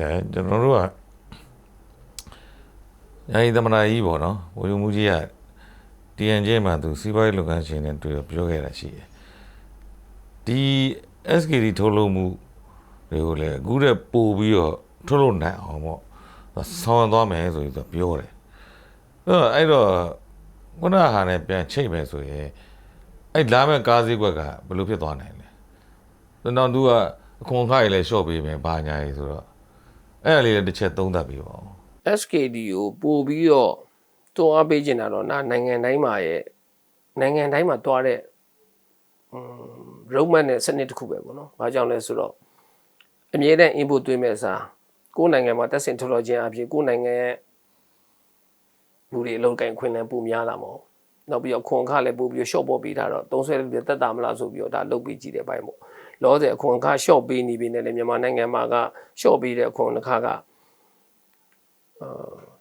ဆက်ကျွန်တော်တို့ကအဲဒီသမနာကြီးပေါ့နော်ဘိုလ်ချုပ်မှုကြီးက TNJ မှာသူစီးပွားရေးလုပ်ငန်းရှင်တွေတွေ့တော့ပြောခဲ့တာရှိတယ်ဒီ SKD ထုတ်လုပ်မှုတွေကိုလည်းအခုတည်းပို့ပြီးတော့ထုတ်လုပ်နိုင်အောင်ပေါ့ဆောင်းသွားမယ်ဆိုပြီးတော့ပြောတယ်အဲ့တော့အဲ့တော့ခုနဟာနဲ့ပြန်ချိတ်မယ်ဆိုရင်အဲ့လာမဲ့ကားစည်းကွက်ကဘယ်လိုဖြစ်သွားနိုင်လဲကျွန်တော်သူကအခွန်ခါကြီးလည်းရှော့ပေးမယ်ဘာညာကြီးဆိုတော့ အဲ့ဒါလေးလည်းတစ်ချက်သုံးသပ်ပြီးပါဦး SKD ကိုပို့ပြီးတော့တွန်းအားပေးချင်တာတော့နာနိုင်ငံတိုင်းမှာရဲ့နိုင်ငံတိုင်းမှာတွားတဲ့อืม roadmap နဲ့စနစ်တစ်ခုပဲပေါ့နော်။ဘာကြောင့်လဲဆိုတော့အမြဲတမ်း input သွင်းမဲ့အစားကိုယ်နိုင်ငံမှာတက်ဆင်ထုတ်လို့ခြင်းအပြင်ကိုယ်နိုင်ငံရဲ့လူတွေအလုံးကိုင်ခွင့်လန်းပိုများလာမဟုတ်။နောက်ပြီးတော့ခွန်ခလည်းပို့ပြီးတော့ short ပေါ်ပေးထားတော့သုံးဆွဲလို့တက်တာမလားဆိုပြီးတော့ဒါလုပ်ပြီးကြည့်တဲ့ဘိုင်းပေါ့။ လောဆယ်အခွန်ခ short ပေးနေပြီနဲ့လည်းမြန်မာနိုင်ငံမှာက short ပေးတဲ့အခွန်တစ်ခါက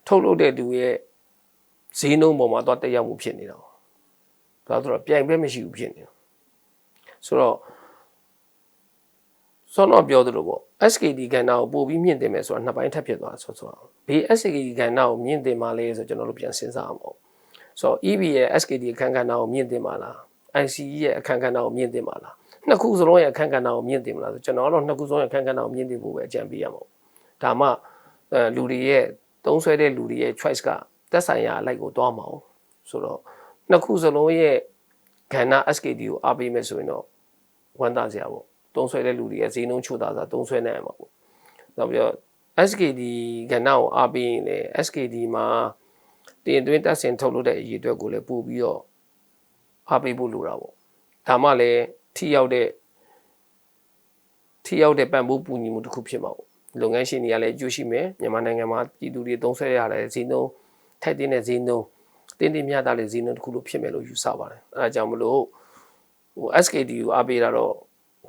ထုတ်လုပ်တဲ့သူရဲ့ဈေးနှုန်းပေါ်မှာတော့တက်ရောက်မှုဖြစ်နေတာ။ဒါဆိုတော့ပြိုင်ပဲမရှိဘူးဖြစ်နေတာ။ဆိုတော့ဆောတော့ပြောသလိုပေါ့ SKD ကဏ္ဍကိုပို့ပြီးမြင့်တင်မယ်ဆိုတာနှစ်ပိုင်းထပ်ဖြစ်သွားဆိုဆိုတော့ဘေး SKD ကဏ္ဍကိုမြင့်တင်ပါလေဆိုကျွန်တော်တို့ပြန်စဉ်းစားအောင်ပေါ့။ဆိုတော့ EV ရဲ့ SKD အခန်းကဏ္ဍကိုမြင့်တင်ပါလား ICE ရဲ့အခန်းကဏ္ဍကိုမြင့်တင်ပါလား နှစ်ခုစလုံးရဲ့အခန်းကဏ္ဍကိုမြင့်တင်မလားဆိုကျွန်တော်ကတော့နှစ်ခုစလုံးရဲ့အခန်းကဏ္ဍကိုမြင့်တင်ဖို့ပဲအကြံပေးရမှာပေါ့။ဒါမှအဲလူတွေရဲ့သုံးဆွဲတဲ့လူတွေရဲ့ choice ကတက်ဆိုင်ရာအလိုက်ကိုတွားမှာအောင်ဆိုတော့နှစ်ခုစလုံးရဲ့ကဏ္ဍ SKD ကိုအားပေးမယ်ဆိုရင်တော့ဝမ်းသာစရာပေါ့သုံးဆွဲတဲ့လူတွေရဲ့ဈေးနှုန်းချို့တာစာသုံးဆွဲနိုင်မှာပေါ့နောက်ပြီးတော့ SKD ကဏ္ဍကိုအားပေးရင်လည်း SKD မှာတင်သွင်းတက်ဆင်ထုတ်လုပ်တဲ့အရေးအတွက်ကိုလည်းပို့ပြီးတော့အားပေးဖို့လိုတာပေါ့ဒါမှလည်း ထိရောက်တဲ့ထိရောက်တဲ့ပံ့ပိုးပူညီမှုတစ်ခုဖြစ်မှာပေါ့လုပ်ငန်းရှင်တွေကလည်းအကျိုးရှိမယ်မြန်မာနိုင်ငံမှာပြည်သူတွေသုံးဆွဲရတဲ့ဈေးနှုန်းထိုက်တဲ့ဈေးနှုန်းတင်းတင်းမြတ်တာလည်းဈေးနှုန်းတစ်ခုလို့ဖြစ်မယ်လို့ယူဆပါတယ်အဲဒါကြောင့်မလို့ဟို SKD ကိုအားပေးတာတော့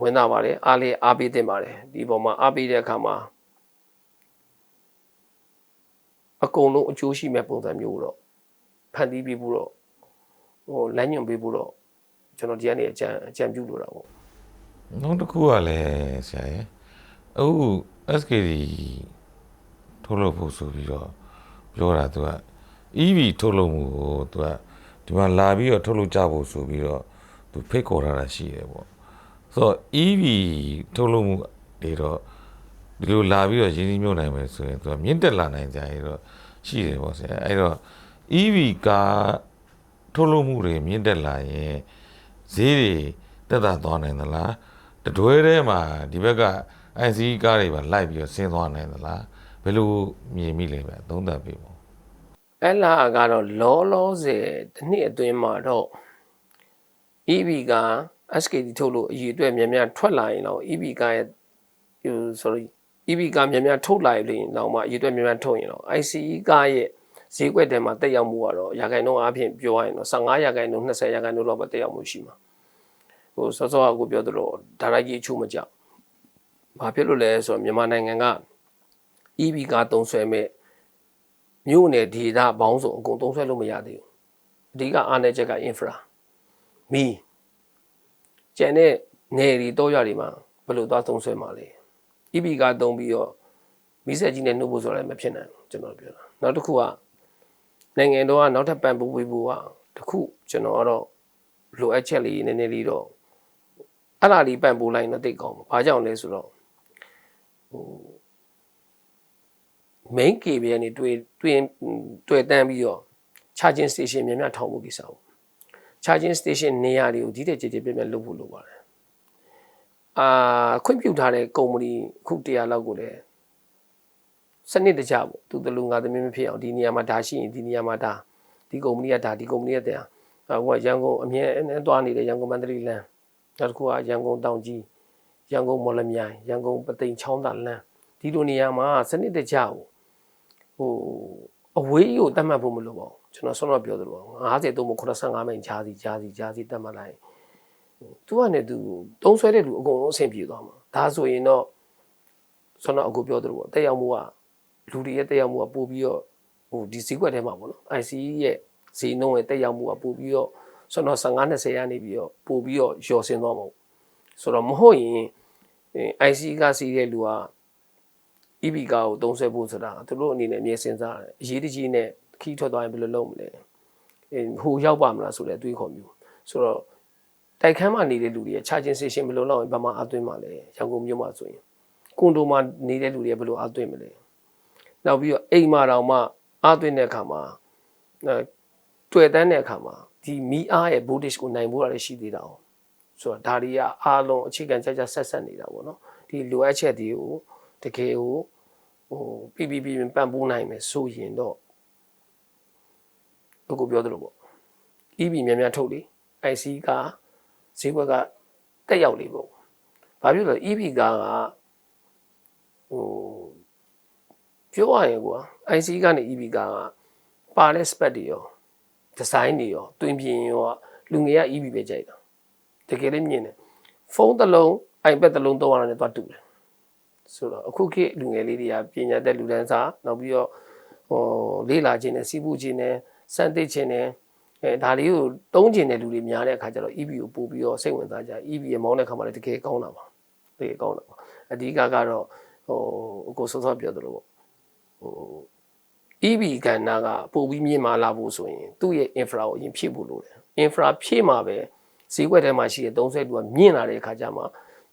ဝင်တာပါတယ်အားလေးအားပေးတင်ပါတယ်ဒီပေါ်မှာအားပေးတဲ့အခါမှာအကုန်လုံးအကျိုးရှိမဲ့ပုံစံမျိုးတော့ဖန်တီးပြီးဖို့တော့ဟိုလမ်းညွှန်ပေးဖို့တော့ ကျွန်တော်ဒီကနေ့အကြံအကြံပြုလိုတာပေါ့နောက်တစ်ခုကလည်းဆရာရဲ့အခု SKD ထုတ်လုပ်ဖို့ဆိုပြီးတော့ပြောတာသူက EV ထုတ်လုပ်မှုကိုသူကဒီမှာလာပြီးတော့ထုတ်လုပ်ကြဖို့ဆိုပြီးတော့သူဖိတ်ခေါ်ထားတာရှိတယ်ပေါ့ဆိုတော့ EV ထုတ်လုပ်မှုတွေတော့ဒီလိုလာပြီးတော့ရင်းနှီးမြှုပ်နိုင်မယ်ဆိုရင်သူကမြင့်တက်လာနိုင်ကြရတော့ရှိတယ်ပေါ့ဆရာအဲ့တော့ EV ကားထုတ်လုပ်မှုတွေမြင့်တက်လာရင် ဈေးတွေတက်တာသွားနိုင်သလားတတွဲထဲမှာဒီဘက်က IC ကားတွေပါလိုက်ပြီးတော့ဆင်းသွားနိုင်သလားဘယ်လိုမြင်မိလဲဗျသုံးသပ်ပေးပေါ့အဲ့လာကတော့လောလောဆယ်တစ်နှစ်အတွင်းမှာတော့ EV က SKD ထုတ်လို့အရေးအတွက်များများထွက်လာရင်တော့ EV ကရဲ့ဟို sorry EV ကများများထုတ်လာရင်တော့မှအရေးအတွက်များများထုတ်ရင်တော့ ICE ကရဲ့ ဈေးကွက်ထဲမှာတက်ရောက်မှုကတော့ရာခိုင်နှုန်းအပြင်ပြောရရင်တော့15ရာခိုင်နှုန်း20ရာခိုင်နှုန်းလောက်ပဲတက်ရောက်မှုရှိမှာဟိုစောစောကကိုပြောသလိုဒါရိုက်ကြီးအချို့မကြောက်ဘာဖြစ်လို့လဲဆိုတော့မြန်မာနိုင်ငံက EV ကသုံးဆွဲမဲ့မြို့နယ်ဒေသဘောင်းစုံအကုန်သုံးဆွဲလို့မရသေးဘူးအဓိကအားနည်းချက်က infra မီးကျန်တဲ့နယ်တွေတော့ရတွေမှာဘယ်လိုသွားသုံးဆွဲမှာလဲ EV ကသုံးပြီးတော့မီးဆက်ကြီးနဲ့နှုတ်ဖို့ဆိုလည်းမဖြစ်နိုင်ဘူးကျွန်တော်ပြောတာနောက်တစ်ခုက နိုင်ငံတော်ကနောက်ထပ်ပံ့ပိုးပေးဖို့ကတစ်ခုကျွန်တော်ကတော့လိုအပ်ချက်လေးနည်းနည်းလေးတော့အဲ့ဒါလေးပံ့ပိုးလိုက်ရင်တော့တိတ်ကောင်းပါဘာကြောင့်လဲဆိုတော့ main cable ကနေတွေ့တွေ့တွေ့တန်းပြီးတော့ charging station များများထောင်ဖို့ကိစ္စပေါ့ charging station နေရာတွေကိုဒီတဲ့ကြည်ကြည်ပြည့်ပြည့်လုပ်ဖို့လိုပါတယ်အာခွင့်ပြုထားတဲ့ကုမ္ပဏီခုတရားလောက်ကိုလည်း စနစ်တကျပေါ့သူတလူငါသမီးမဖြစ်အောင်ဒီနေရာမှာဒါရှိရင်ဒီနေရာမှာဒါဒီကုမ္ပဏီကဒါဒီကုမ္ပဏီကတဲ့ဟိုကရန်ကုန်အမြဲအသွားနေတဲ့ရန်ကုန်မန္တလေးလမ်းနောက်တစ်ခုကရန်ကုန်တောင်ကြီးရန်ကုန်မော်လမြိုင်ရန်ကုန်ပသိမ်ချောင်းသာလမ်းဒီလိုနေရာမှာစနစ်တကျပေါ့ဟိုအဝေးကြီးကိုတတ်မှတ်ဖို့မလိုပါဘူးကျွန်တော်ဆောတော့ပြောသလိုပါ50တုံးမ85မိန်ဂျာစီဂျာစီဂျာစီတတ်မှတ်လိုက်သူကလည်းသူတုံးဆွဲတဲ့လူအကုန်လုံးအဆင်ပြေသွားမှာဒါဆိုရင်တော့ဆောတော့အခုပြောသလိုပေါ့တက်ရောက်မှုက လူတွေရဲ့တက်ရောက်မှုကပို့ပြီးတော့ဟိုဒီဈေးကွက်ထဲမှာပေါ့နော် IC ရဲ့ဈေးနှုန်းရဲ့တက်ရောက်မှုကပို့ပြီးတော့ဆောတော့15 20ရနေပြီးတော့ပို့ပြီးတော့လျော်ဆင်းသွားမှာပေါ့ဆိုတော့မဟုတ်ရင် IC ကစီးတဲ့လူက EV ကားကိုသုံးဆွဲဖို့ဆိုတာသူတို့အနေနဲ့အမြဲစဉ်းစားတယ်အရေးတကြီးနဲ့ခီးထွက်သွားရင်ဘယ်လိုလုပ်မလဲအဲဟိုရောက်ပါမလားဆိုတဲ့အတွေးခေါ်မျိုးဆိုတော့တိုက်ခန်းမှာနေတဲ့လူတွေရဲ့ charging station ဘယ်လိုလုပ်ရင်ဘာမှအသွင်းမှာလဲရန်ကုန်မြို့မှာဆိုရင်ကွန်ဒိုမှာနေတဲ့လူတွေကဘယ်လိုအသွင်းမလဲ နောက်ပြီးတော့အိမ်မှာတောင်မှအသွင်းတဲ့အခါမှာအဲတွေ့တန်းတဲ့အခါမှာဒီမီအားရဲ့ voltage ကိုနိုင်ဖို့ရတယ်ရှိသေးတာ哦ဆိုတော့ဒါတွေကအားလုံးအခြေခံကြကြဆက်ဆက်နေတာပေါ့နော်ဒီလိုအပ်ချက်တွေကိုတကယ်ကိုဟိုပြပြပြပံ့ပိုးနိုင်မယ်ဆိုရင်တော့အခုပြောသလိုပေါ့ EV များများထုတ်လေ IC ကဈေးဘက်ကတက်ရောက်လေပေါ့ဘာဖြစ်လို့လဲ EV ကားကဟို ပြောရရင်ကွာ IC ကနေ EV ကားကပါတဲ့ spec တွေရောဒီဇိုင်းတွေရောတွင်ပြင်ရောလူငယ်က EV ပဲကြိုက်တာတကယ်လည်းမြင်တယ်ဖုန်းတစ်လုံး iPad တစ်လုံးသုံးရတာနဲ့တွားတူတယ်ဆိုတော့အခုခေတ်လူငယ်လေးတွေကပညာတတ်လူတန်းစားနောက်ပြီးတော့ဟိုလေးလာခြင်းနဲ့စီးပူခြင်းနဲ့စမ်းသစ်ခြင်းနဲ့အဲဒါလေးကိုတုံးကျင်တဲ့လူတွေများတဲ့အခါကျတော့ EV ကိုပို့ပြီးတော့စိတ်ဝင်စားကြ EV ရမောင်းတဲ့ခါမှာလည်းတကယ်ကောင်းတာပါတကယ်ကောင်းတာပါအဓိကကတော့ဟိုအကိုစောစောပြောသလိုပေါ့ ဟို EV ကဏ္ဍကပို့ပြီးမြင့်မာလာဖို့ဆိုရင်သူ့ရဲ့ infra ကိုအရင်ဖြည့်ဖို့လိုတယ် infra ဖြည့်မှာပဲဈေးကွက်ထဲမှာရှိတဲ့30လူကမြင့်လာတဲ့အခါကျမှ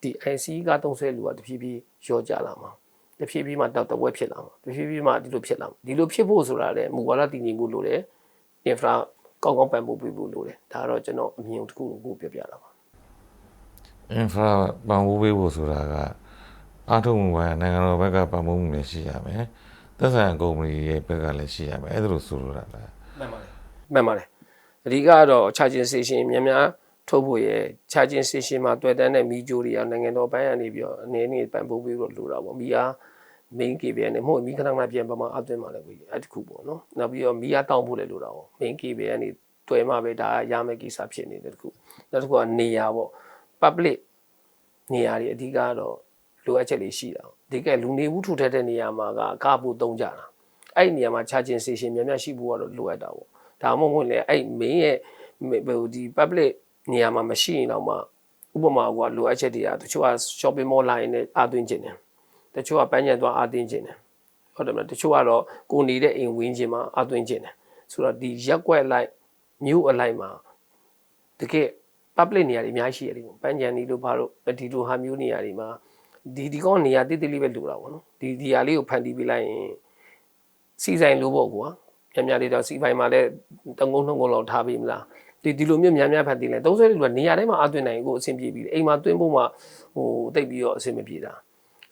ဒီ IC က30လူကတဖြည်းဖြည်းရောကြလာမှာတဖြည်းဖြည်းမှတောက်တဝက်ဖြစ်လာမှာတဖြည်းဖြည်းမှဒီလိုဖြစ်လာမှာဒီလိုဖြစ်ဖို့ဆိုတာလည်းမူဝါဒတည်ငြိမ်ဖို့လိုတယ် infra ကောင်းကောင်းပံ့ပိုးပေးဖို့လိုတယ်ဒါကတော့ကျွန်တော်အမြင်တစ်ခုကိုပြောပြတာပါ infra ပံ့ပိုးပေးဖို့ဆိုတာကအားထုတ်မှုပိုင်းနိုင်ငံတော်ဘက်ကပံ့ပိုးမှုလည်းရှိရမယ် သက်ဆိုင်ရာကုမ္ပဏီရဲ့ဘက်ကလည်းရှိရမယ်အဲ့ဒါလို့ဆိုလိုတာလားမှန်ပါတယ်မှန်ပါတယ်အဓိကတော့ charging station များများထုတ်ဖို့ရဲ့ charging station မှာတွေ့တဲ့မီဂျိုတွေကနိုင်ငံတော်ဘက်ကနေပြီးတော့အနေနဲ့ပံ့ပိုးပေးဖို့လိုတာပေါ့မီအား main KBN နဲ့မဟုတ်မီခဏခဏပြန်ပမာအသွင်းมาလဲကိုကြီးအဲ့တခုပေါ့နော်နောက်ပြီးတော့မီအားတောင်းဖို့လည်းလိုတာပေါ့ main KBN ကနေတွေ့မှပဲဒါရမယ့်ကိစ္စဖြစ်နေတဲ့တခုနောက်တစ်ခုကနေရာပေါ့ public နေရာတွေအဓိကတော့လိုအပ်ချက်လေးရှိတာ။ ဒီကဲလူနေမှုထူထပ်တဲ့နေရာမှာကကားဖို့သုံးကြတာ။အဲ့ဒီနေရာမှာ charging station များများရှိဖို့ကတော့လိုအပ်တာပေါ့။ဒါမှမဟုတ်လေအဲ့ main ရဲ့ဟိုဒီ public နေရာမှာမရှိရင်တော့မှဥပမာကလိုအပ်ချက်တွေကတချို့က shopping mall လာရင်လည်းအားသွင်းခြင်းတယ်။တချို့ကပန်းချံသွားအားသွင်းခြင်းတယ်။ဟုတ်တယ်မလား။တချို့ကတော့ကိုနေတဲ့အိမ်ဝင်းခြင်းမှာအားသွင်းခြင်းတယ်။ဆိုတော့ဒီရက်ကွက်လိုက်မြို့အလိုက်မှာတကယ် public နေရာတွေအများကြီးရှိရတယ်ပေါ့ပန်းချံဒီလိုဘာလို့ဒီလိုဟာမျိုးနေရာတွေမှာ ဒီဒီကောနေရာတိတိလေးပဲလိုတာပေါ့နော်ဒီဒီဟာလေးကိုဖန်တီးပေးလိုက်ရင်စီဆိုင်လိုပေါ့ကွာများများလေးတော့စီပိုင်မှာလည်းတငုံနှုံငုံလောက်ထားပေးမလားဒီဒီလိုမျိုးများများဖန်တီးလိုက်30လူကနေရာတိုင်းမှာအသွင်းနိုင်ကိုအဆင်ပြေပြီးအိမ်မှာသွင်းဖို့မှဟိုတိတ်ပြီးတော့အဆင်မပြေတာ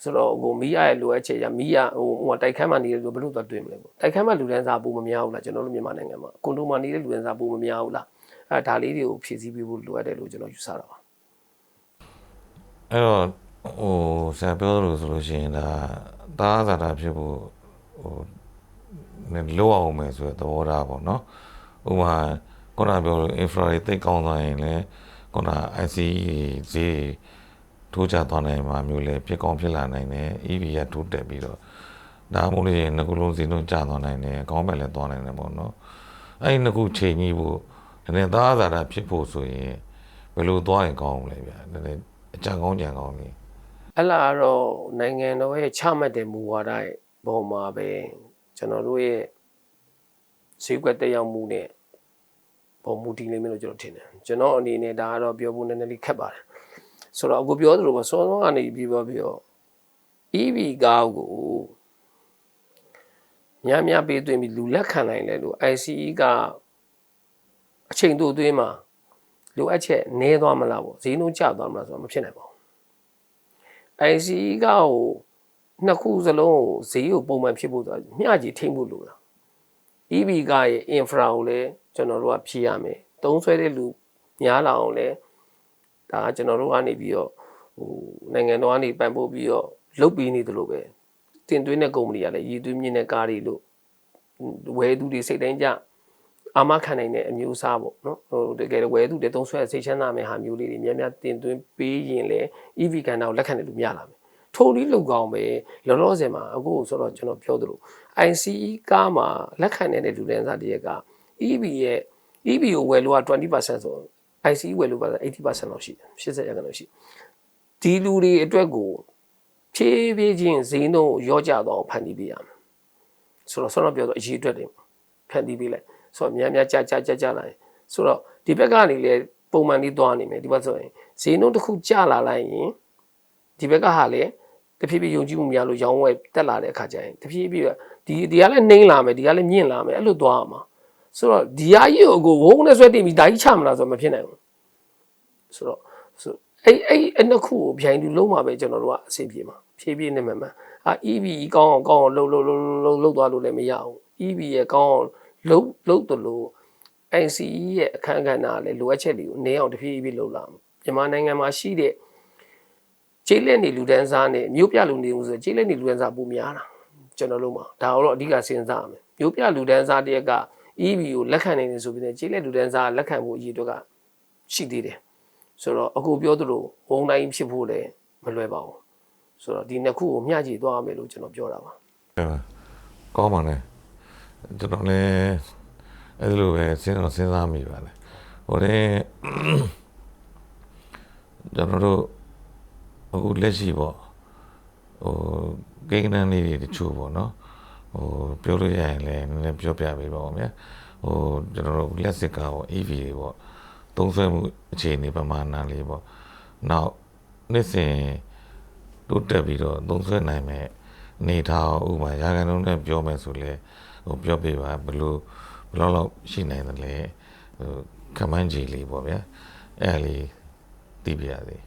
ဆိုတော့ဟိုမီးရရဲ့လိုအပ်ချက်ရမီးရဟိုဟိုတိုက်ခန်းမှာနေတဲ့လူဘယ်လိုသွားတွင်းမလဲပေါ့တိုက်ခန်းမှာလူတန်းစားပိုမများဘူးလားကျွန်တော်တို့မြန်မာနိုင်ငံမှာကွန်ဒိုမှာနေတဲ့လူတန်းစားပိုမများဘူးလားအဲဒါလေးတွေကိုဖြည့်ဆည်းပေးဖို့လိုအပ်တယ်လို့ကျွန်တော်ယူဆတာပါအဲ့တော့ ဟိုဆရာပြောသလိုဆိုလို့ရှိရင်ဒါသာသာတာဖြစ်ဖို့ဟိုနည်းလောအောင်မယ်ဆိုတဲ့သဘောထားပေါ့နော်ဥပမာခုနပြောလို့ infra တွေသိပ်ကောင်းသွားရင်လည်းခုန IC ဈေးထိုးချသွားနိုင်မှာမျိုးလည်းဖြစ်ကောင်းဖြစ်လာနိုင်တယ် EV ကထိုးတက်ပြီးတော့ဒါမှမဟုတ်ရင်ငကုလုံးစီလုံးကျသွားနိုင်တယ်ကောင်းမဲ့လည်းသွားနိုင်တယ်ပေါ့နော်အဲ့ဒီနှစ်ခုချိန်ကြီးဖို့နည်းနည်းသာသာတာဖြစ်ဖို့ဆိုရင်ဘယ်လိုသွားရင်ကောင်းမလဲဗျာနည်းနည်းအကြံကောင်းကြံကောင်းလေး အဲ့လာတော့နိုင်ငံတော်ရဲ့ချမှတ်တဲ့မူဝါဒရဲ့ပုံမှာပဲကျွန်တော်တို့ရဲ့ဈေးကွက်တက်ရောက်မှုနဲ့ပုံမူတည်နေမယ်လို့ကျွန်တော်ထင်တယ်ကျွန်တော်အနေနဲ့ဒါကတော့ပြောဖို့နည်းနည်းလေးခက်ပါတယ်ဆိုတော့အခုပြောသလိုပဲစောစောကနေပြီးပြောပြီးတော့ EV ကားကိုများများပေးသွင်းပြီးလူလက်ခံနိုင်လဲလို့ ICE ကအချိန်တိုအတွင်းမှာလိုအပ်ချက်နည်းသွားမလားပေါ့ဈေးနှုန်းကျသွားမလားဆိုတော့မဖြစ်နိုင်ပါဘူး ICE ကဟိုနှစ်ခုစလုံးကိုဈေးကိုပုံမှန်ဖြစ်ဖို့ဆိုတာမျှကြီးထိမ့်ဖို့လိုတာ EV ကရဲ့ infra ကိုလည်းကျွန်တော်တို့ကဖြည့်ရမယ်သုံးဆွဲတဲ့လူများလာအောင်လည်းဒါကကျွန်တော်တို့ကနေပြီးတော့ဟိုနိုင်ငံတော်ကနေပံ့ပိုးပြီးတော့လုပ်ပြီးနေသလိုပဲတင်သွင်းတဲ့ကုမ္ပဏီကလည်းရည်သွင်းမြင့်တဲ့ကားတွေလို့ဝယ်သူတွေစိတ်တိုင်းကြ အာမခံနိုင်တဲ့အမျိုးအစားပေါ့နော်ဟိုတကယ်ဝယ်သူတွေသုံးဆွဲစိတ်ချမ်းသာမဲ့ဟာမျိုးလေးတွေများများတင်သွင်းပေးရင်လည်း EV ကန်တာကိုလက်ခံတဲ့လူများလာမယ်ထိုနည်းလောက်ကောင်းပဲလောလောဆယ်မှာအခုဆိုတော့ကျွန်တော်ပြောသလို ICE ကားမှာလက်ခံနေတဲ့လူတန်းစားတရက်က EV ရဲ့ EV ကိုဝယ်လို့က20%ဆို ICE ဝယ်လို့က80%လောက်ရှိတယ်80%လောက်ရှိဒီလူတွေအတွက်ကိုဖြည်းဖြည်းချင်းဈေးနှုန်းကိုရောကြတော့ဖန်တီးပေးရမယ်ဆိုတော့ဆောတော့ပြောတော့အရေးအတွက်တွေဖန်တီးပေးလိုက် ဆိုတော့များများကြာကြာကြာကြာလာရင်ဆိုတော့ဒီဘက်ကနေလေပုံမှန်လေးသွားနေမယ်ဒီဘက်ဆိုရင်ဈေးနှုန်းတစ်ခုကျလာလိုက်ရင်ဒီဘက်ကဟာလေတဖြည်းဖြည်းယုံကြည်မှုများလို့ရောင်းဝယ်တက်လာတဲ့အခါကျရင်တဖြည်းဖြည်းဒီဒီကလည်းနှိမ့်လာမယ်ဒီကလည်းမြင့်လာမယ်အဲ့လိုသွားရမှာဆိုတော့ဒီဟာကြီးကိုကိုဝုန်းနဲ့ဆွဲတင်ပြီးဒါကြီးချမလားဆိုတော့မဖြစ်နိုင်ဘူးဆိုတော့ဆိုအဲ့အဲ့အဲ့နှစ်ခုကိုဗျိုင်းတူလုံးမှာပဲကျွန်တော်တို့ကအဆင်ပြေမှာဖြည်းဖြည်းနဲ့မှန်မှန်အာ EV ကောင်းအောင်ကောင်းအောင်လှုပ်လှုပ်လှုပ်လှုပ်လှုပ်သွားလို့လည်းမရဘူး EV ရဲ့ကောင်းအောင် လှုပ်လှုပ်တယ်လို့ NCE ရဲ့အခန်းကဏ္ဍလည်းလိုအပ်ချက်တွေကိုနေအောင်တဖြည်းဖြည်းလှုပ်လာမှာမြန်မာနိုင်ငံမှာရှိတဲ့ခြေလက်နေလူဒန်းစားနဲ့မြို့ပြလူနေဦးဆိုခြေလက်နေလူဒန်းစားပိုများတာကျွန်တော်တို့မှာဒါတော့အဓိကစဉ်းစားရမယ်မြို့ပြလူဒန်းစားတရက်က EV ကိုလက်ခံနေတယ်ဆိုပြီးတော့ခြေလက်လူဒန်းစားလက်ခံဖို့အရေးတော့ကရှိသေးတယ်ဆိုတော့အခုပြောသလိုဝုံတိုင်းဖြစ်ဖို့လည်းမလွယ်ပါဘူးဆိုတော့ဒီနှစ်ခုကိုမျှကြည့်သွားရမယ်လို့ကျွန်တော်ပြောတာပါအဲ့ဒါကောင်းပါလေ ကျွန်တော်လည်းအဲ့လိုပဲစဉ်းစားစဉ်းစားမိပါလေဟိုတဲ့ကျွန်တော်တို့အခုလက်ရှိပေါ့ဟိုကိန်းဂဏန်းလေးတွေတချို့ပေါ့နော်ဟိုပြောလို့ရရင်လည်းနည်းနည်းပြောပြပေးပါဦးဗျာဟိုကျွန်တော်တို့လက်စစ်ကားပေါ့ EV တွေပေါ့သုံးဆွဲမှုအခြေအနေပမာဏလေးပေါ့နောက်နေ့စဉ်တိုးတက်ပြီးတော့သုံးဆွဲနိုင်မဲ့အနေထားဥပမာရာခိုင်နှုန်းနဲ့ပြောမယ်ဆိုလေ ဟိုပြောပြပါဘယ်လိုဘယ်လောက်လောက်ရှိနိုင်တယ်လဲဟိုကမန်းကြီးလေးပေါ့ဗျာအဲ့ဒါလေးသိပြရသေး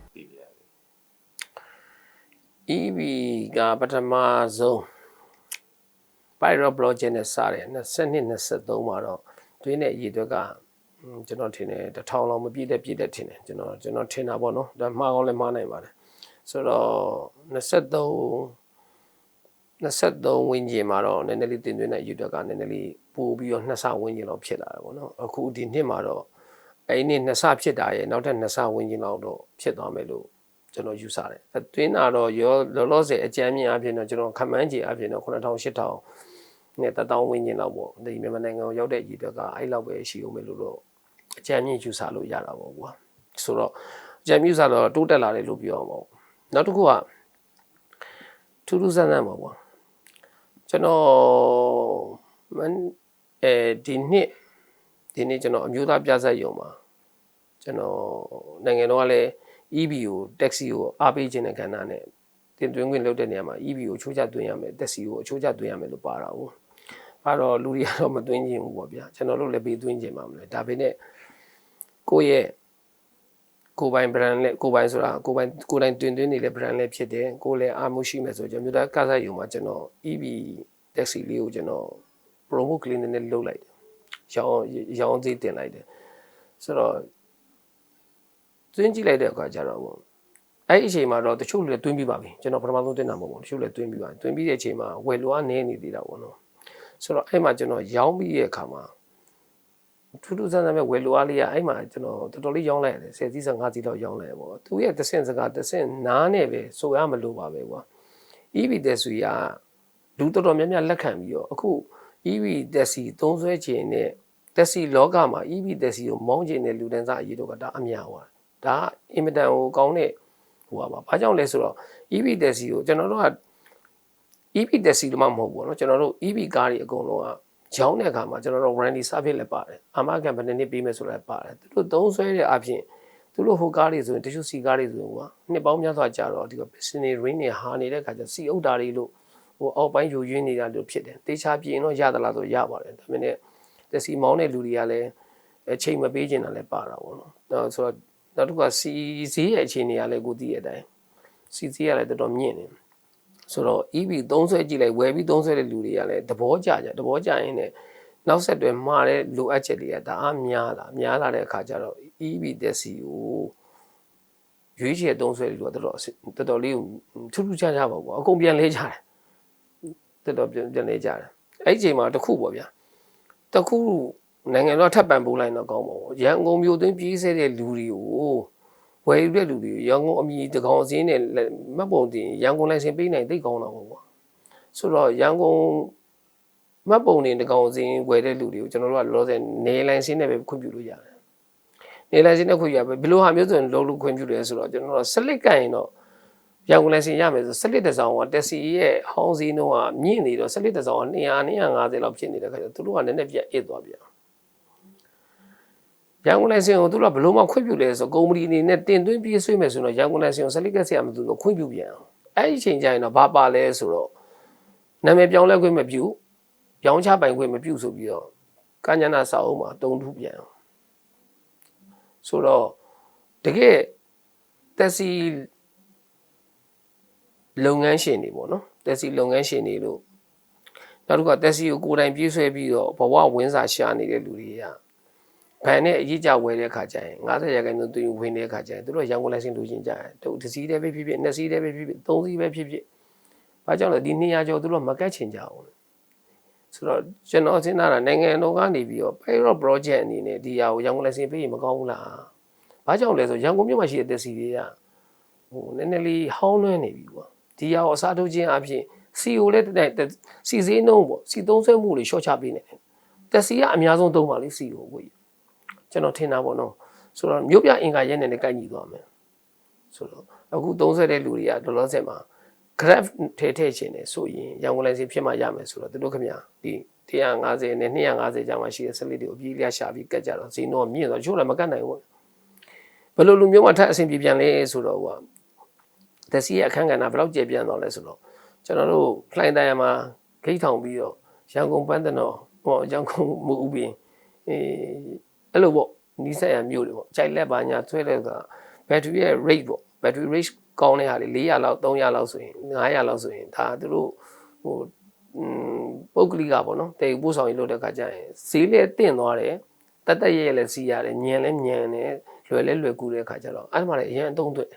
EV ကပထမဆုံး Pyro Blockchain နဲ့စတယ်22 23မှာတော့တွင်းတဲ့ရည်အတွက်ကဟွန်းကျွန်တော်ထင်တယ်တစ်ထောင်လောက်မပြည့်တဲ့ပြည့်တဲ့ထင်တယ်ကျွန်တော်ကျွန်တော်ထင်တာပေါ့နော်ဒါမှားကောင်းလည်းမှားနိုင်ပါတယ်ဆိုတော့23 23ဝင်းကျင်မှာတော့နည်းနည်းလေးတင်သွင်းတဲ့ရည်အတွက်ကနည်းနည်းလေးပို့ပြီးတော့နှစ်ဆဝင်းကျင်လောက်ဖြစ်လာတယ်ပေါ့နော်အခုဒီနှစ်မှာတော့အဲ့ဒီနှစ်နှစ်ဆဖြစ်တာရဲ့နောက်ထပ်နှစ်ဆဝင်းကျင်လောက်တော့ဖြစ်သွားမယ်လို့ကျွန်တော်ယူဆတယ်။အတွင်းတာတော့ရောလောလောဆယ်အကြမ်းမြင့်အပြင်တော့ကျွန်တော်ခန့်မှန်းကြည့်အပြင်တော့9000 8000နဲ့1000ဝန်းကျင်လောက်ပေါ့။ဒီမြန်မာနိုင်ငံကိုရောက်တဲ့ရည်တွက်ကအဲ့လောက်ပဲရှိဦးမယ်လို့တော့အကြမ်းမြင့်ယူဆလို့ရတာပေါ့ကွာ။ဆိုတော့အကြမ်းမြင့်ယူဆတော့တိုးတက်လာတယ်လို့ပြောအောင်ပေါ့။နောက်တစ်ခုကထူးထူးဆန်းဆန်းပါကွာ။ ကျွန်တော်မန်အဲဒီနှစ်ဒီနေ့ကျွန်တော်အမျိုးသားပြဆက်ရုံမှာကျွန်တော်နိုင်ငံတော်ကလည်း EV ကို taxi ကိုအားပေးခြင်းတဲ့ကဏ္ဍနဲ့တင်သွင်းခွင့်လုပ်တဲ့နေရာမှာ EV ကိုအချိုးကျသွင်းရမယ် taxi ကိုအချိုးကျသွင်းရမယ်လို့ပါတာဟုတ်အဲ့တော့လူတွေကတော့မသွင်းခြင်းဘူးပေါ့ဗျာကျွန်တော်တို့လည်းပေးသွင်းခြင်းပါမလဲဒါပေမဲ့ကိုယ့်ရဲ့ ကိုယ်ပိုင် brand နဲ့ကိုယ်ပိုင်ဆိုတာကိုယ်ပိုင်ကိုယ်တိုင်တွင်တွင်းနေတဲ့ brand လည်းဖြစ်တယ်ကိုယ်လည်းအားမှုရှိမယ်ဆိုကျွန်တော်မြို့သားကစားရုံမှာကျွန်တော် EV taxi လေးကိုကျွန်တော် promote ကလေးနဲ့လုပ်လိုက်တယ်ရောင်းရောင်းသေးတင်လိုက်တယ်ဆိုတော့သွင်းကြည့်လိုက်တဲ့အခါကျတော့ပေါ့အဲ့ဒီအချိန်မှာတော့တချို့လူတွေသွင်းပြီးပါပြီကျွန်တော်ပထမဆုံးသွင်းတာမဟုတ်ဘူးတချို့လည်းသွင်းပြီးပါသွင်းပြီးတဲ့အချိန်မှာဝယ်လိုအားနည်းနေသေးတာပေါ့နော်ဆိုတော့အဲ့မှာကျွန်တော်ရောင်းပြီးတဲ့အခါမှာ ထူးထူးဆန်းဆန်းပဲဝယ်လိုအားလေးကအဲ့မှာကျွန်တော်တော်တော်လေးရောင်းလိုက်ရတယ်10စီး15စီးလောက်ရောင်းလိုက်ရပေါ့သူရဲ့တဆင့်စကားတဆင့်နားနဲ့ပဲဆိုရမလို့ပါပဲကွာ EV တက်စီကလူတော်တော်များများလက်ခံပြီးတော့အခု EV တက်စီသုံးစွဲခြင်းနဲ့တက်စီလောကမှာ EV တက်စီကိုမောင်းခြင်းနဲ့လူတန်းစားအရေးတော့ကဒါအများပါဒါအင်မတန်ကိုကောင်းတဲ့ဟိုပါဘာကြောင့်လဲဆိုတော့ EV တက်စီကိုကျွန်တော်တို့က EV တက်စီတော့မှမဟုတ်ဘူးเนาะကျွန်တော်တို့ EV ကားတွေအကုန်လုံးက ရောင်းတဲ့အခါမှာကျွန်တော်တို့ warranty service လည်းပါတယ်အာမခံဘယ်နှစ်နှစ်ပေးမယ်ဆိုလည်းပါတယ်သူတို့သုံးဆွဲတဲ့အပြင်သူတို့ဟိုကားတွေဆိုရင်တချို့စီကားတွေဆိုရင်ကွာနှစ်ပေါင်းများစွာကြာတော့ဒီက business ring တွေဟာနေတဲ့အခါကျစီအုပ်တာတွေလို့ဟိုအောက်ပိုင်းယူရင်းနေတာလို့ဖြစ်တယ်တေချာပြင်တော့ရသလားဆိုရပါတယ်ဒါပေမဲ့တက်စီမောင်းတဲ့လူတွေကလည်းအချိန်မပေးချင်တာလည်းပါတာပေါ့နော်ဒါဆိုတော့နောက်တစ်ခုကစီဈေးရဲ့အခြေအနေကလည်းကိုသိတဲ့အတိုင်းစီဈေးကလည်းတော်တော်မြင့်နေ ဆိုတော့ EV သုံးဆွဲကြည့်လိုက်ဝယ်ပြီးသုံးဆွဲတဲ့လူတွေကလည်းသဘောကျကြသဘောကျရင်လည်းနောက်ဆက်တွဲမှားတဲ့လိုအပ်ချက်တွေကဒါအများလာများလာတဲ့အခါကျတော့ EV တက်စီကိုရွေးချယ်သုံးဆွဲတဲ့လူကတော်တော်တော်တော်လေးကိုထူးထူးခြားခြားပါပေါ့အကုန်ပြန်လဲကြတယ်တော်တော်ပြန်ပြန်လဲကြတယ်အဲ့ဒီအချိန်မှာတစ်ခုပေါ့ဗျာတစ်ခုနိုင်ငံတော်ထပ်ပံပိုးလိုက်တော့ကောင်းပါဘူးရန်ကုန်မြို့သွင်းပြေးဆဲတဲ့လူတွေကို ဝယ်ယူတဲ့လူတွေရန်ကုန်အမည်တကောင်စင်းနဲ့မှတ်ပုံတင်ရန်ကုန်လိုင်စင်ပေးနိုင်သိကောင်းတော့ပေါ့ကွာဆိုတော့ရန်ကုန်မှတ်ပုံတင်တကောင်စင်းဝယ်တဲ့လူတွေကိုကျွန်တော်တို့ကလောဆယ်နေလိုင်စင်းနဲ့ပဲခွင့်ပြုလို့ရတယ်နေလိုင်စင်းနဲ့ခွင့်ပြုရပဲဘယ်လိုဟာမျိုးဆိုရင်လုံးလုံးခွင့်ပြုတယ်ဆိုတော့ကျွန်တော်တို့ဆက်လက်ကရင်တော့ရန်ကုန်လိုင်စင်ရမယ်ဆိုစလစ်တစ်စောင်ကတက်စီရဲ့ဟောင်းစည်းနှုန်းကမြင့်နေတော့စလစ်တစ်စောင်က200 250လောက်ဖြစ်နေတဲ့ခါကျတော့သူတို့ကနည်းနည်းပြတ်အစ်သွားပြန် ရန်ကုန်လိုင်စင်ကိုသူတို့ကဘယ်လို့မှခွင့်ပြုလဲဆိုကုမ္ပဏီအနေနဲ့တင်သွင်းပြီးဆွေးမယ်ဆိုတော့ရန်ကုန်လိုင်စင်ကိုစလစ်ကက်ဆရာမသူတို့ခွင့်ပြုပြန်အောင်အဲ့ဒီအချိန်ကျရင်တော့ဘာပါလဲဆိုတော့နာမည်ပြောင်းလဲခွင့်မပြုပြောင်းချပိုင်ခွင့်မပြုဆိုပြီးတော့ကညနာစာအုပ်မှာတုံ့ထုပြန်အောင်ဆိုတော့တကယ်တက်စီလုပ်ငန်းရှင်တွေပေါ့နော်တက်စီလုပ်ငန်းရှင်တွေလို့နောက်တစ်ခါတက်စီကိုကိုယ်တိုင်ပြေးဆွဲပြီးတော့ဘဝဝင်းစာရှာနေတဲ့လူတွေက ဘဏ်နဲ့အရေးကြဝယ်တဲ့အခါကျရင်90ရာခိုင်နှုန်းသူဝင်တဲ့အခါကျရင်သူတို့ကရန်ကုန်လိုင်စင်လိုချင်ကြတယ်သူတစ်စီးတည်းပဲဖြစ်ဖြစ်နှစ်စီးတည်းပဲဖြစ်ဖြစ်သုံးစီးပဲဖြစ်ဖြစ်ဘာကြောင့်လဲဒီ200ကျော်သူတို့ကမကတ်ချင်ကြဘူးဆိုတော့ကျွန်တော်စဉ်းစားတာနိုင်ငံတော်ကနေပြီးတော့ pilot project အနေနဲ့ဒီဟာကိုရန်ကုန်လိုင်စင်ပေးရင်မကောင်းဘူးလားဘာကြောင့်လဲဆိုရန်ကုန်မြို့မှာရှိတဲ့တက်စီတွေကဟိုနည်းနည်းလေးဟောင်းလွှဲနေပြီကွာဒီဟာကိုအစားထိုးခြင်းအပြင်စီကိုလည်းတိုင်စီစည်းနှုံးပေါ့စီသုံးဆွဲမှုတွေရှော့ချပေးနေတယ်တက်စီကအများဆုံးသုံးပါလိစီကိုကို ကြီးကျွန်တော်ထင်တာပေါ့နော်ဆိုတော့မြို့ပြအင်္ဂါရဲနဲ့လည်းကိုက်ညီသွားမယ်ဆိုတော့အခုသုံးဆွဲတဲ့လူတွေကလောလောဆယ်မှာ graph ထဲထည့်ခြင်းနေဆိုရင်ရန်ကုန်လိုင်စင်ဖြစ်မှရမယ်ဆိုတော့သူတို့ခင်ဗျာဒီ150နဲ့250ကျမှရှိတဲ့စလစ်တွေကိုအပြီးလျှရှာပြီးကတ်ကြတော့ဈေးနှုန်းကမြင့်သွားချို့လည်းမကတ်နိုင်ဘူးဘယ်လိုလူမျိုးမှထပ်အဆင်ပြေပြန်လဲဆိုတော့ဟိုကတက်စီရဲ့အခန်းကဏ္ဍဘယ်လောက်ကျေပြန့်သွားလဲဆိုတော့ကျွန်တော်တို့ဖလိုင်တိုင်းမှာဂိတ်ထောင်ပြီးတော့ရန်ကုန်ပန်းတနော်ဟောရန်ကုန်မူဥပင်အေး အဲ့လိုပေါ့နီးစပ်ရမျိုးတွေပေါ့ကြိုက်လက်ပါညာဆွဲတဲ့ကဘက်ထရီရဲ့ rate ပေါ့ battery rate ကောင်းတဲ့ဟာတွေ400လောက်300လောက်ဆိုရင်900လောက်ဆိုရင်ဒါသူတို့ဟိုอืมပုတ်ကလေးကပေါ့နော်တေပို့ဆောင်ရေးလုပ်တဲ့ခါကျရင်ဈေးလည်းတင့်သွားတယ်တက်တက်ရဲရဲလည်းစီးရတယ်ညံလည်းညံတယ်လွယ်လည်းလွယ်ကူတဲ့ခါကျတော့အဲ့ဒါမှလည်းအရင်အသုံးသွင်း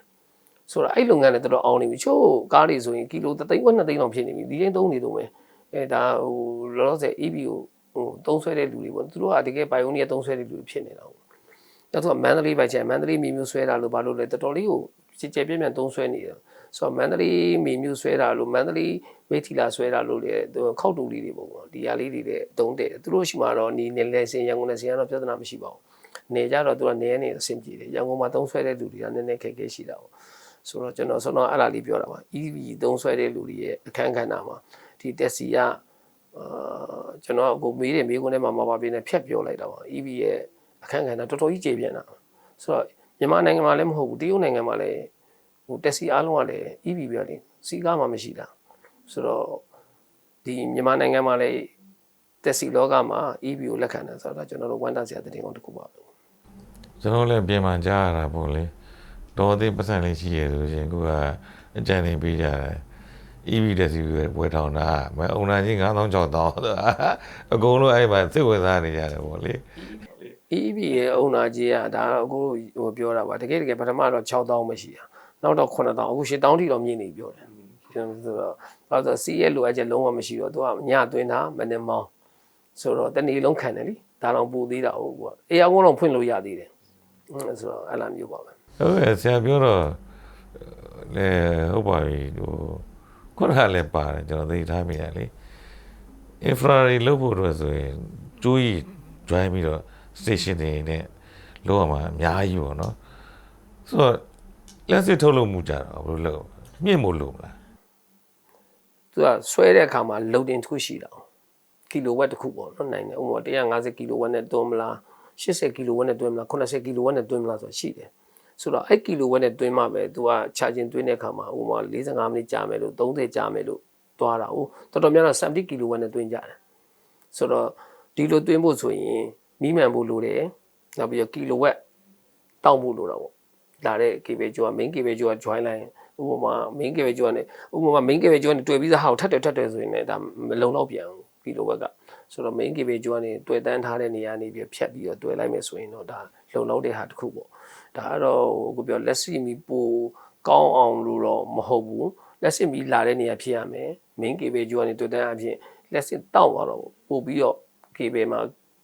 ဆိုတော့အဲ့လုပ်ငန်းလည်းတော်တော်အောင်နေပြီချို့ကားတွေဆိုရင်ကီလို3သိန်းခွဲ2သိန်းလောက်ဖြစ်နေပြီဒီချင်းသုံးနေတော့မယ်အဲဒါဟိုလောလောဆယ် EV ကို ဟိုသုံးဆွဲတဲ့လူတွေပေါ့သူတို့ကတကယ် Pioneer သုံးဆွဲတဲ့လူတွေဖြစ်နေတာပေါ့နောက်တော့မန္တလေးပဲကျန်မန္တလေးမြေမျိုးဆွဲတာလို့ဘာလို့လဲတော်တော်လေးကိုကြည်ကြဲပြည့်ပြန့်သုံးဆွဲနေတယ်ဆိုတော့မန္တလေးမြေမျိုးဆွဲတာလို့မန္တလေးဝေးထီလာဆွဲတာလို့လေသူခောက်တူလေးတွေပေါ့ကွာဒီဟာလေးတွေလည်းတုံးတယ်သူတို့ရှိမှတော့ဒီနေလဲစင်ရန်ကုန်နဲ့စင်ကတော့ပြဿနာမရှိပါဘူးနေကြတော့သူကနေနေအဆင်ပြေတယ်ရန်ကုန်မှာသုံးဆွဲတဲ့လူတွေကနည်းနည်းခက်ခဲရှိတာပေါ့ဆိုတော့ကျွန်တော်ဆိုတော့အဲ့ဒါလေးပြောတာပါ EV သုံးဆွဲတဲ့လူတွေရဲ့အခန်းကဏ္ဍမှာဒီတက်စီက အာကျွန်တော်အခုမေးတယ်မေးခွန်းထဲမှာမပါပြင်းနဲ့ဖြတ်ပြောလိုက်တာပါ EV ရဲ့အခန်းကဏ္ဍတော်တော်ကြီးကျေပြန့်တာဆိုတော့မြန်မာနိုင်ငံမှာလည်းမဟုတ်ဘူးတရုတ်နိုင်ငံမှာလည်းဟိုတက်စီအားလုံးကလည်း EV ပဲလေစီကားမှမရှိတာဆိုတော့ဒီမြန်မာနိုင်ငံမှာလည်းတက်စီလောကမှာ EV ကိုလက်ခံတယ်ဆိုတော့ကျွန်တော်တို့ဝမ်းသာစရာတဲ့တင်ကောင်တစ်ခုပါပဲကျွန်တော်လည်းပြင်မှကြားရတာပေါ့လေတော်သေးပတ်စံလေးရှိရဆိုရင်ကိုကအကြံနေပေးကြတယ် EV တက်စီဝယ်ထောင်တာမအုံနာကြီး9000 6000အကုန်လုံးအဲ့မှာစိတ်ဝင်စားနေကြတယ်ပေါ့လေ EV ရဲ့အုံနာကြီးကဒါတော့အခုဟိုပြောတာပါတကယ်တကယ်ပထမတော့6000ပဲရှိတာနောက်တော့9000အခု8000ထိတော့မြင့်နေပြောတယ်ကျွန်တော်ဆိုတော့ဘာလို့ဆိုစီးရဲ့လိုအပ်ချက်လုံးဝမရှိတော့သူကညသွင်းတာမနေ့မောင်းဆိုတော့တနေ့လုံးခံတယ်လीဒါတော့ပူသေးတာဟုတ်ကွာအေးအောင်တော့ဖွင့်လို့ရသေးတယ်အဲ့ဆိုတော့အဲ့လိုမျိုးပါပဲဟုတ်ကဲ့ဆရာပြောတော့လေဟုတ်ပါပြီဟို ခုနကလည်းပါတယ်ကျွန်တော်သိထားမိတယ်လေ infra တွေလုပ်ဖို့အတွက်ဆိုရင်ကျိုးကြီး drive ပြီးတော့ station တွေနဲ့လောက်ရမှာအများကြီးပေါ့နော်ဆိုတော့လက်စစ်ထုတ်လို့မှုကြတော့ဘယ်လိုလုပ်မြင့်မို့လို့မလားသူကဆွဲတဲ့အခါမှာ loading တစ်ခုရှိတာကီလိုဝက်တစ်ခုပေါ့နော်နိုင်တယ်ဥပမာ150ကီလိုဝက်နဲ့တွန်းမလား80ကီလိုဝက်နဲ့တွန်းမလား90ကီလိုဝက်နဲ့တွန်းမလားဆိုတာရှိတယ် ဆိုတော့အဲ့ကီလိုဝက်နဲ့တွင်းမှပဲသူက charging တွင်းတဲ့အခါမှာဥပမာ45မိနစ်ကြာမယ်လို့30ကြာမယ်လို့သွားတာဟုတ်တော်တော်များများ70ကီလိုဝက်နဲ့တွင်းကြတယ်ဆိုတော့ဒီလိုတွင်းဖို့ဆိုရင်မိမှန်ဖို့လိုတယ်နောက်ပြီးတော့ကီလိုဝက်တောင်းဖို့လိုတာပေါ့လာတဲ့ cable ကျော်က main cable ကျော်က join line ဥပမာ main cable ကျော်ကနေဥပမာ main cable ကျော်ကနေတွေ့ပြီးသားဟာကိုထပ်တယ်ထပ်တယ်ဆိုရင်လည်းဒါမလုံတော့ပြန်ဘူးကီလိုဝက်ကဆိုတော့ main cable ကျော်ကနေတွေ့တန်းထားတဲ့နေရာနေပြီးဖြတ်ပြီးတော့တွေ့လိုက်မယ်ဆိုရင်တော့ဒါလုံလောက်တဲ့ဟာတစ်ခုပေါ့ ဒါကတော့ဟိုကိုပြောလက်စီမီပိုကောင်းအောင်လို့တော့မဟုတ်ဘူးလက်စစ်မီလာတဲ့နေရာဖြစ်ရမယ် main cable ကျိုးကနေတွေ့တဲ့အပြင်လက်စစ်တောက်သွားတော့ပို့ပြီးတော့ cable မှာ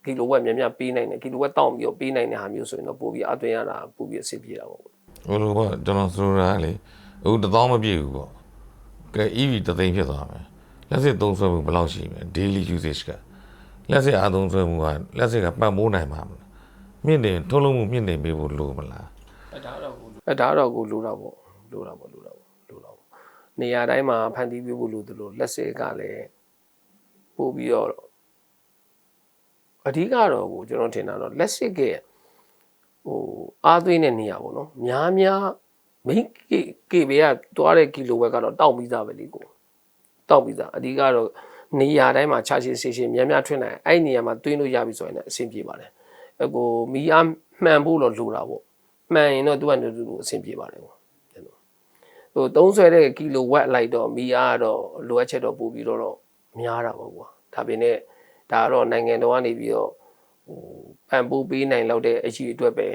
ကီလိုဝက်များများပေးနိုင်တယ်ကီလိုဝက်တောက်ပြီးတော့ပေးနိုင်တဲ့ဟာမျိုးဆိုရင်တော့ပို့ပြီးအသွင်းရတာပို့ပြီးအဆင်ပြေတာပေါ့ဘယ်လိုပေါ့ကျွန်တော်ဆိုတာလေအခုတစ်သောင်းမပြည့်ဘူးပေါ့ကဲ EV တစ်သိန်းဖြစ်သွားမယ်လက်စစ်သုံးဆွဲမှုဘယ်လောက်ရှိမလဲ daily usage ကလက်စစ်အားသုံးဆွဲမှုကလက်စစ်ကပတ်မိုးနိုင်မှာမလား မြင့်တယ်ထုတ်လုပ်မှုမြင့်တယ်ပေးဖို့လိုမလားအဲဒါတော့ကိုအဲဒါတော့ကိုလိုတာပေါ့လိုတာပေါ့လိုတာပေါ့လိုတာပေါ့နေရာတိုင်းမှာဖန်တီးပြဖို့လိုသလိုလက်စစ်ကလည်းပို့ပြီးတော့အဓိကတော့ကိုကျွန်တော်ထင်တာတော့လက်စစ်ကဟိုအားသွင်းတဲ့နေရာပေါ့နော်များများမိန်းကေကေဘေကတွားတဲ့ကီလိုဝက်ကတော့တောက်ပြီးသားပဲလေကိုတောက်ပြီးသားအဓိကတော့နေရာတိုင်းမှာ charge station များများထွင်းနိုင်အဲ့ဒီနေရာမှာတွင်းလို့ရပြီဆိုရင်လည်းအဆင်ပြေပါတယ် အကိုမီအားမှန်ဖို့တော့လိုတာပေါ့မှန်ရင်တော့သူကတူတူအဆင်ပြေပါတယ်ကိုဟိုသုံးဆွဲတဲ့ကီလိုဝက်လိုက်တော့မီအားကတော့လိုအပ်ချက်တော့ပို့ပြီးတော့တော့များတာပေါ့ကွာဒါပေမဲ့ဒါကတော့နိုင်ငံတော်ကနေပြီးတော့ဟိုပံပိုးပေးနိုင်လောက်တဲ့အရှိအတွက်ပဲ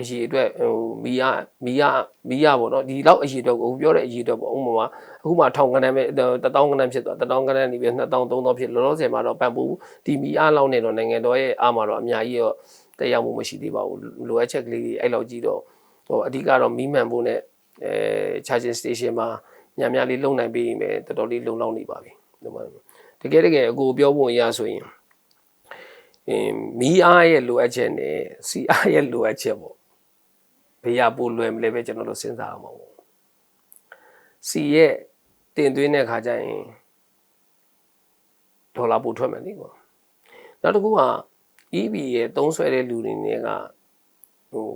အရှိအတွက်ဟိုမီရမီရမီရပေါ့နော်ဒီလောက်အရှိအတွက်ကိုပြောတဲ့အရှိအတွက်ပေါ့ဥပမာအခုမှထောင်ကနန်းပဲတထောင်ကနန်းဖြစ်သွားတထောင်ကနန်းနေပြီး2000 3000ဖြစ်လောလောဆယ်မှာတော့ပံပိုးဒီမီရလောက်နေတော့နိုင်ငံတော်ရဲ့အားမှာတော့အများကြီးရောတက်ရောက်မှုမရှိသေးပါဘူးလိုအပ်ချက်ကလေးတွေအဲ့လောက်ကြီးတော့ဟိုအဓိကတော့မီးမှန်ဖို့နဲ့အဲ charging station မှာညများလေးလုံနိုင်ပြီးရင်ပဲတော်တော်လေးလုံလောက်နေပါပြီဒီမှာတကယ်တကယ်အကိုပြောဖို့အရာဆိုရင်အင်းမီးအားရဲ့လိုအပ်ချက်နဲ့စီအားရဲ့လိုအပ်ချက်ပေါ့ ဘေးရပို့လွယ်မလဲပဲကျွန်တော်တို့စဉ်းစားအောင်ပေါ့စီရဲ့တင်သွင်းတဲ့ခါကျရင်ဒေါ်လာပို့ထွက်မယ်လေကွာနောက်တစ်ခုက EB ရဲ့သုံးဆွဲတဲ့လူတွေနဲ့ကဟို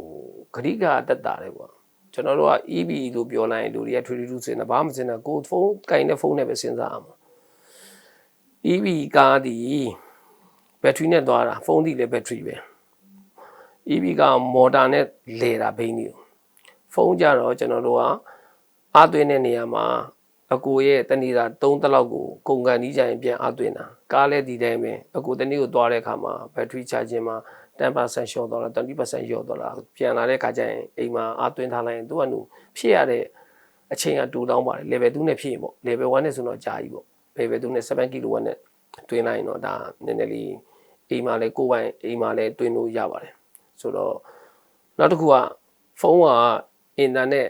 ခရိကတက်တာတယ်ကွာကျွန်တော်တို့က EB လို့ပြောလိုက်ရင်လူတွေကထွေထွေထူးစင်တာဘာမှမစင်တာကိုဖုန်းကင်တဲ့ဖုန်းနဲ့ပဲစဉ်းစားအောင် EV ကားဒီဘက်ထရီနဲ့သွားတာဖုန်းဒီလည်းဘက်ထရီပဲ EV ကမော်တာနဲ့လဲတာဘိန်းဒီဖုန်းကြတော့ကျွန်တော်တို့ကအားသွင်းတဲ့နေရာမှာအကိုရဲ့တဏီတာ3တလောက်ကိုကုန်ကန်ကြီးကြရင်ပြန်အားသွင်းတာကားလည်းဒီတိုင်းပဲအကိုတဏီကိုသွားတဲ့အခါမှာဘက်ထရီချခြင်းမှာ10%ရှော့သွားတာ20%ရော့သွားတာပြန်လာတဲ့အခါကျရင်အိမ်မှာအားသွင်းထားလိုက်ရင်သူကနူဖြစ်ရတဲ့အချိန်ကတူတောင်းပါတယ် level 2နဲ့ဖြစ်ရင်ပေါ့ level 1နဲ့ဆိုတော့ကြာကြီးပေါ့ level 2နဲ့7 kW နဲ့တွင်းလိုက်ရင်တော့ဒါနည်းနည်းလေးအိမ်မှာလည်းကိုယ်ပိုင်အိမ်မှာလည်းတွင်းလို့ရပါတယ် ဆိုတော့နောက်တစ်ခုကဖုန်းကအင်တာနက်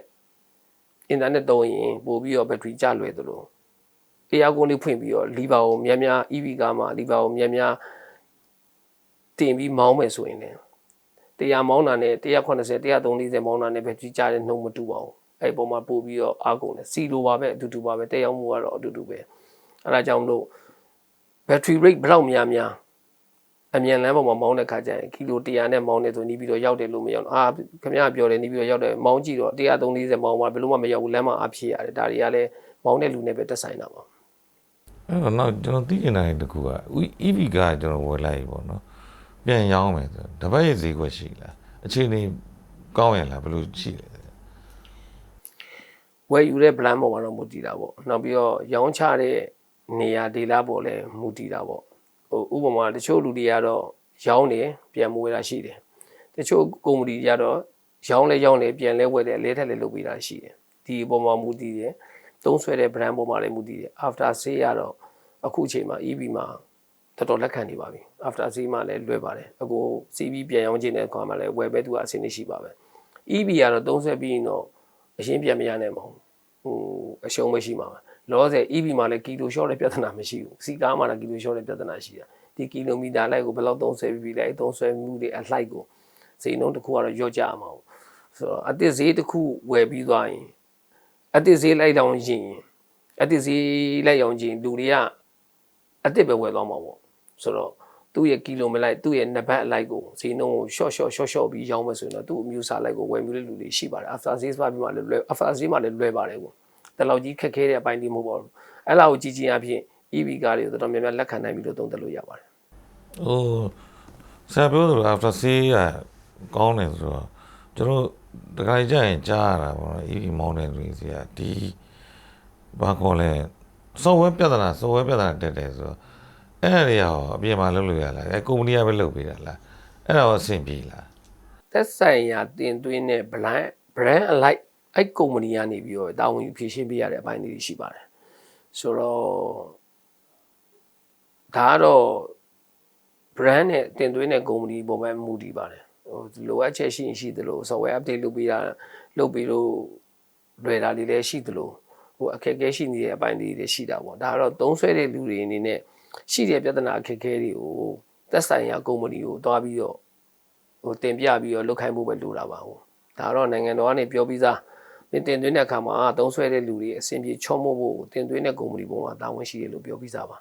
အင်တာနက်သုံးရင်ပို့ပြီးတော့ဘက်ထရီကျလွယ်သလိုတရားကုန်းလေးဖွင့်ပြီးတော့လီဘာကိုများများ EV ကားမှာလီဘာကိုများများတင်ပြီးမောင်းမယ်ဆိုရင်လည်းတရားမောင်းတာနဲ့180 130မောင်းတာနဲ့ဘက်ထရီကျတဲ့နှုံမတူပါဘူးအဲ့ပုံမှာပို့ပြီးတော့အားကုန်တယ်စီလိုပါပဲအတူတူပါပဲတက်ရောက်မှုကတော့အတူတူပဲအဲဒါကြောင့်မလို့ battery rate ဘယ်လောက်များများ အမြန်လမ်းပေါ်မှာမောင်းတဲ့ခါကျရင်ကီလို100နဲ့မောင်းနေဆိုနေပြီးတော့ရောက်တယ်လို့မရောက်ဘူးအာခင်ဗျားပြောတယ်နေပြီးတော့ရောက်တယ်မောင်းကြည့်တော့130မောင်းမှာဘယ်လို့မှမရောက်ဘူးလမ်းမှာအဖြစ်ရတယ်ဒါတွေကလည်းမောင်းတဲ့လူနဲ့ပဲတက်ဆိုင်တာပါအဲ့တော့နောက်ကျွန်တော်သိချင်တာတခုက EV ကကျွန်တော်ဝယ်လိုက်ပေါ့နော်ပြန်ရောင်းမယ်ဆိုတပတ်ရဲ့ဈေးကွက်ရှိလားအခြေအနေကောင်းရလားဘယ်လိုရှိလဲဝယ်ယူတဲ့ brand ပေါ်မှာတော့မူတည်တာပေါ့နောက်ပြီးတော့ရောင်းချတဲ့နေရာဒေသပေါ်လည်းမူတည်တာပေါ့ ဟိုဥပမာတချို့လူတွေကတော့ရောင်းတယ်ပြန်မဝယ်တာရှိတယ်တချို့ကုမ္ပဏီတွေကတော့ရောင်းလဲရောင်းလဲပြန်လဲဝယ်တယ်အလဲထက်လဲလုပ်ပေးတာရှိတယ်ဒီအပေါ်မှာမူတည်တယ်သုံးဆွဲတဲ့ brand ပေါ်မှာလည်းမူတည်တယ် after sale ကတော့အခုအချိန်မှာ EV မှာတော်တော်လက်ခံနေပါပြီ after sale မှာလည်းလွယ်ပါတယ်အခု CV ပြန်ရောင်းခြင်းတဲ့အခါမှာလည်းဝယ်ပဲသူကအဆင်နေရှိပါပဲ EV ကတော့သုံးဆွဲပြီးရင်တော့အရှင်းပြန်မရနိုင်ပါဘူးဟိုအရှုံးမရှိမှာပါ လောဆယ် EV မှာလည်းကီလိုရှော့တဲ့ပြဿနာမရှိဘူးစီကားမှာလည်းကီလိုရှော့တဲ့ပြဿနာရှိတာဒီကီလိုမီတာလိုက်ကိုဘယ်လောက်သုံးဆွဲပြီးလိုက်သုံးဆွဲမှုတွေအလိုက်ကိုစိတ်နှုန်းတစ်ခုကတော့ညော့ကြအောင်ဆိုတော့အတစ်ဈေးတစ်ခုဝယ်ပြီးသွားရင်အတစ်ဈေးလိုက်တောင်ရင်အတစ်ဈေးလိုက်အောင်ရင်လူတွေကအတစ်ပဲဝယ်သွားမှာပေါ့ဆိုတော့သူ့ရဲ့ကီလိုမီလိုက်သူ့ရဲ့နဘတ်အလိုက်ကိုဈေးနှုန်းကို short short short short ပြီးရောင်းမယ်ဆိုရင်တော့သူ့အမျိုးအစားလိုက်ကိုဝယ်မျိုးတဲ့လူတွေရှိပါတယ် after sales ပါပြီးမှလည်းလွယ် after sales မှလည်းလွယ်ပါတယ်ကို တလောက်ကြီးခက်ခဲတဲ့အပိုင်းဒီမဟုတ်ပါဘူးအဲ့လောက်ကြီးကြီးအဖြစ် EV ကားတွေကိုတော်တော်များများလက်ခံနိုင်ပြီးတော့သုံးသပ်လို့ရပါတယ်ဟိုဆရာပြောသလို after sale ကကောင်းတယ်ဆိုတော့ကျွန်တော်တခါကြရင်ကြားရတာပေါ့နော် EV မောင်းတဲ့လူတွေစီကဒီဘာခေါ်လဲ software ပြဿနာ software ပြဿနာတက်တယ်ဆိုတော့အဲ့ဒါတွေရောအပြင်မှာလုပ်လို့ရလားအဲကုမ္ပဏီကပဲလုပ်ပေးတာလားအဲ့ဒါတော့အဆင်ပြေလားသက်ဆိုင်ရာတင်သွင်းတဲ့ brand brand alike အဲ့ကုမ္ပဏီကနေပြီးတော့တာဝန်ယူဖြည့်ရှင်းပေးရတဲ့အပိုင်းတွေရှိပါတယ်ဆိုတော့ဒါကတော့ brand နဲ့တင်သွင်းတဲ့ကုမ္ပဏီပေါ်မှာမူတည်ပါတယ်ဟိုလိုအပ်ချက်ရှိရင်ရှိသလို software update လုပ်ပေးတာလုပ်ပြီးလို့လွယ်တာတွေလည်းရှိသလိုဟိုအခက်အခဲရှိနေတဲ့အပိုင်းတွေလည်းရှိတာပေါ့ဒါကတော့သုံးဆွဲတဲ့လူတွေအနေနဲ့ရှိတဲ့ပြဿနာအခက်အခဲတွေကိုသက်ဆိုင်ရာကုမ္ပဏီကိုတွားပြီးတော့ဟိုတင်ပြပြီးတော့လုပ်ခိုင်းဖို့ပဲလိုတာပါဟိုဒါတော့နိုင်ငံတော်ကနေပြောပြီးသား မင်းတင်သွင်းတဲ့အခါမှာသုံးဆွဲတဲ့လူတွေအဆင်ပြေချောမောဖို့တင်သွင်းတဲ့ကုမ္ပဏီပေါ်မှာတာဝန်ရှိတယ်လို့ပြောပြီးသားပါ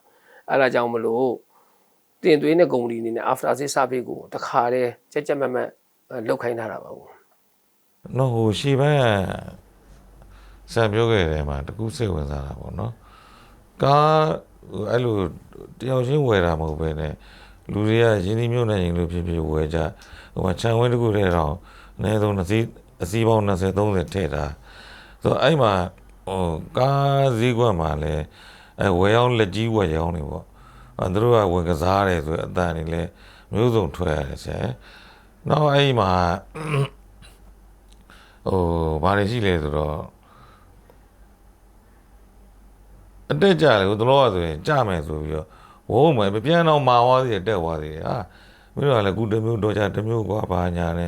အဲ့ဒါကြောင့်မလို့တင်သွင်းတဲ့ကုမ္ပဏီအနေနဲ့ after sales service ကိုတခါတည်းကြက်ကြက်မက်မက်အဲ့လောက်ခိုင်းထားတာပါဘူးနော်ဟိုရှေ့ဘက်ဆံပြောခဲ့တယ်မှာတကူစိတ်ဝင်စားတာပေါ့နော်ကားဟိုအဲ့လိုတယောက်ချင်းဝယ်တာမဟုတ်ပဲနဲ့လူတွေကရင်းနှီးမြှုပ်နှံရင်လို့ဖြစ်ဖြစ်ဝယ်ကြဟိုမှာခြံဝင်းတစ်ခုတည်းတော့အနည်းဆုံးတစ်စီး အစီးပေါင်း20 30ထည့်တာဆိုတော့အဲ့မှာဟိုကားဈေးကွက်မှာလည်းအဲဝယ်ရောက်လက်ကြီးဝယ်ရောက်နေပေါ့အဲသူတို့ကဝင်ကစားတယ်ဆိုတော့အတန်တွေလည်းမျိုးစုံထွက်ရတယ်ဆရာနောက်အဲ့ဒီမှာဟိုဘာတွေရှိလဲဆိုတော့အတက်ကြလေဟိုတလောကဆိုရင်ကြမယ်ဆိုပြီးတော့ဝုန်းမယ်ပြန်တော့မာသွားသေးတယ်တက်သွားသေးတယ်ဟာမင်းတို့ကလည်းခုတစ်မျိုးတော့ကြတစ်မျိုးကွာဘာညာလဲ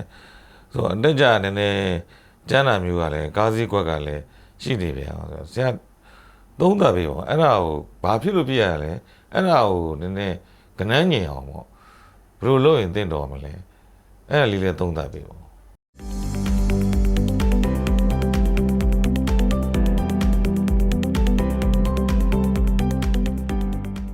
ဆိုတော့အတက်ကြနည်းနည်းကျန်းတာမျိုးကလည်းကားစည်းကွက်ကလည်းရှိနေပြန်ဆိုတော့ဆရာသုံးသပ်ပြီပေါ့အဲ့ဒါကိုဘာဖြစ်လို့ပြရလဲအဲ့ဒါကိုနည်းနည်းကနန်းညင်အောင်ပေါ့ဘယ်လိုလုပ်ရင်တင့်တော်မလဲအဲ့ဒါလေးလည်းသုံးသပ်ပြီပေါ့